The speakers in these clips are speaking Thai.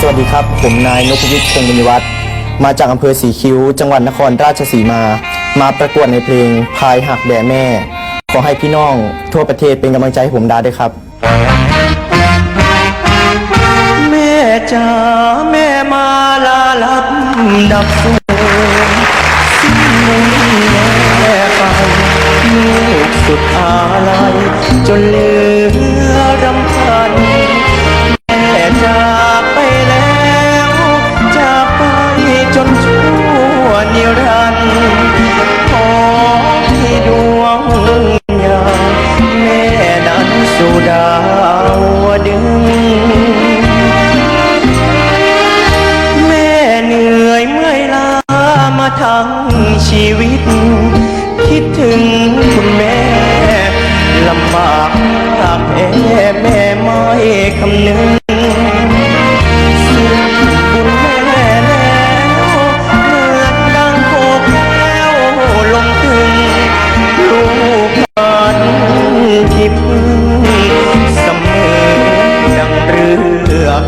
สวัสดีครับ ผมนายนพวิทย์คงบุญวัฒน์มาจากอำเภอสีคิ้ว จังหวัดนครราชสีมา มาประกวดในเพลงพายหักแด่แม่ ขอให้พี่น้อง ทั่วประเทศเป็นกำลังใจให้ผมด้ด้วยครับ แม่จ๋าแม่มาลาลับดับสูญสิ้นมุ่งแม่ไปลูกสุดอาลัยจนเลือ นิรันดร์ขอให้ดวงวิญญาแม่นั้นสู่ดาวดึง แม่เหนื่อยเมื่อยล้ามาทั้งชีวิต คิดถึงคุณแม่ลำบากหากแพ้แม่ไม่คำนึง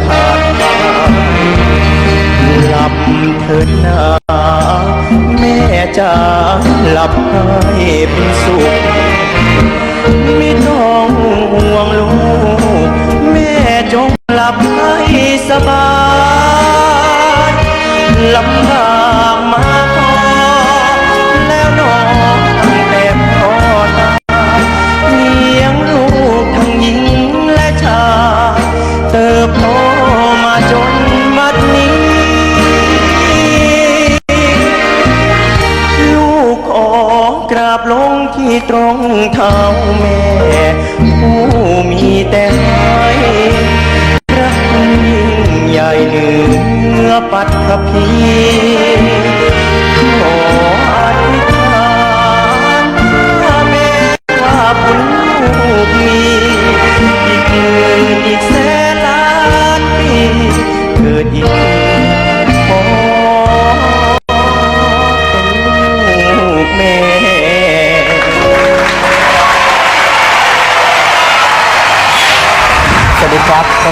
ขาดไปหลับเถิดนาแม่จ๋าหลับให้เป็นสุขไม่ต้องห่วงลูก แม่จงหลับให้สบายลำบาก กราบลงที่ตรงเท้าแม่ ผู้มีแต่ให้รักยิ่งใหญ่เหนือปัตภี ครับ